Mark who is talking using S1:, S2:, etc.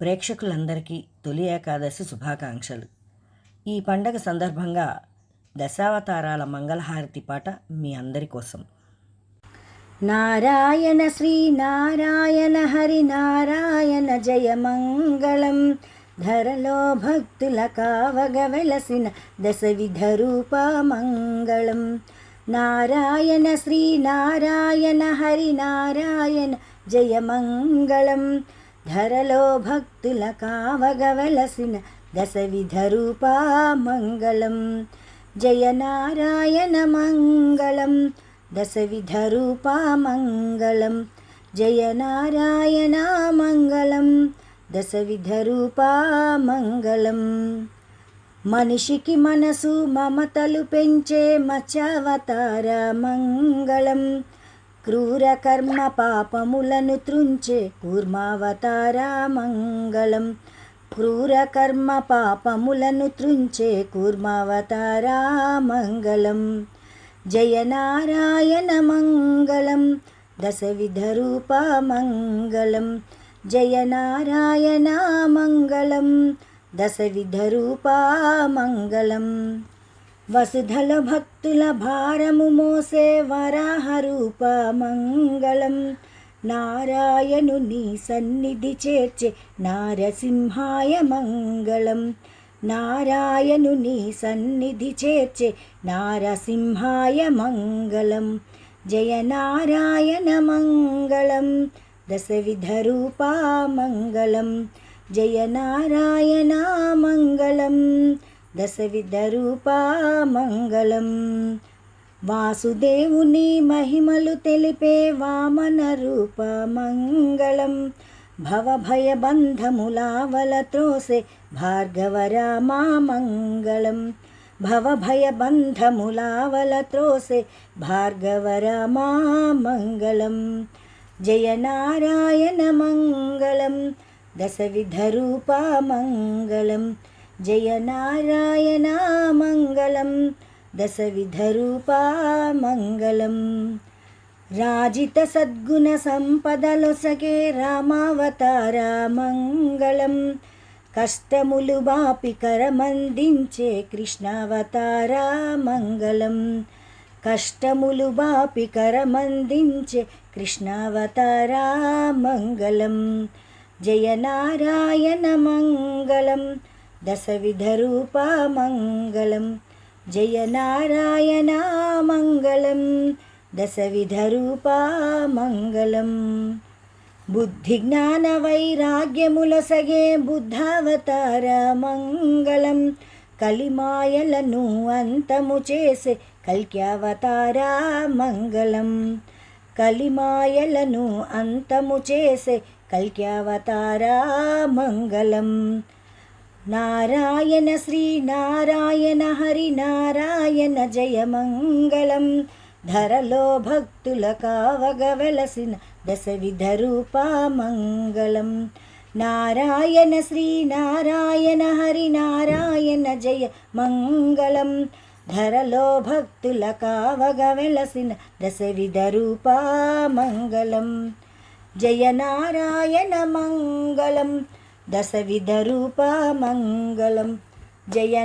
S1: ప్రేక్షకులందరికీ తొలి ఏకాదశి శుభాకాంక్షలు. ఈ పండగ సందర్భంగా దశావతారాల మంగళహారతి పాట మీ అందరి కోసం. నారాయణ శ్రీ నారాయణ హరి నారాయణ జయ మంగళం. ధరలో భక్తుల కావగ వెలసిన దశ విధ రూప మంగళం. నారాయణ శ్రీ నారాయణ హరి నారాయణ జయ మంగళం. ధరలో భక్తుల కావగవలసిన దశవిధ రూపా మంగళం. జయ నారాయణ మంగళం. దశవిధ రూపా మంగళం. జయ నారాయణ మంగళం. దశవిధ రూపా మంగళం. మనిషికి మనసు మమతలు పెంచే మచావతార మంగళం. క్రూర కర్మ పాపములను త్రుంచే కూర్మావతార మంగళం. క్రూర కర్మ పాపములను త్రుంచే కూర్మావతార మంగళం. జయ నారాయణ మంగళం దశవిధ రూప మంగళం. జయ నారాయణ మంగళం దశవిధ రూప మంగళం. వసుధల భక్తుల భారము మోసే వరాహరూప మంగళం. నారాయణుని సన్నిధి చేర్చే నారసింహాయ మంగళం. నారాయణుని సన్నిధి చేర్చే నారసింహాయ మంగళం. జయ నారాయణ మంగళం దశవిధ రూపా మంగళం. జయ నారాయణ మంగళం. దశవిధ మంగళం. వాసుదేవుని మహిమలు తెలిపే వామన రూప మంగళం. భవభయబంధములావల త్రోసే భార్గవరామా మంగళం. భవభయబంధములావల త్రోసే భార్గవరామా మంగళం. జయ నారాయణ మంగళం. దశవిధ మంగళం. జయ నారాయణ మంగళం దశవిధ రూపా మంగళం రాజిత సద్గుణ సంపదలొసగే రామావతార మంగళం కష్టములు బాపి కరమందించే కృష్ణావతార మంగళం కష్టములు బాపి కరమందించే కృష్ణావతార మంగళం జయ నారాయణ మంగళం దశవిధ రూప జయ నారాయణ మంగళం దశవిధ రూపా బుద్ధి జ్ఞాన వైరాగ్యములసగే బుద్ధావతార మంగళం కలిమాయలను అంతము చేసే కల్క్యావతార మంగళం కలిమాయలను అంతము చేసే కల్క్యావతార మంగళం నారాయణ శ్రీ నారాయణ హరి నారాయణ జయ మంగళం. ధరలో భక్తుల కావగవలసిన దశ విధ రూపా మంగళం. నారాయణ శ్రీ నారాయణ హరి నారాయణ జయ మంగళం. ధరలో భక్తుల కావగవలసిన దశ విధ రూపా మంగళం. జయ నారాయణ మంగళం. దశవిధ రూపా మంగళం జయ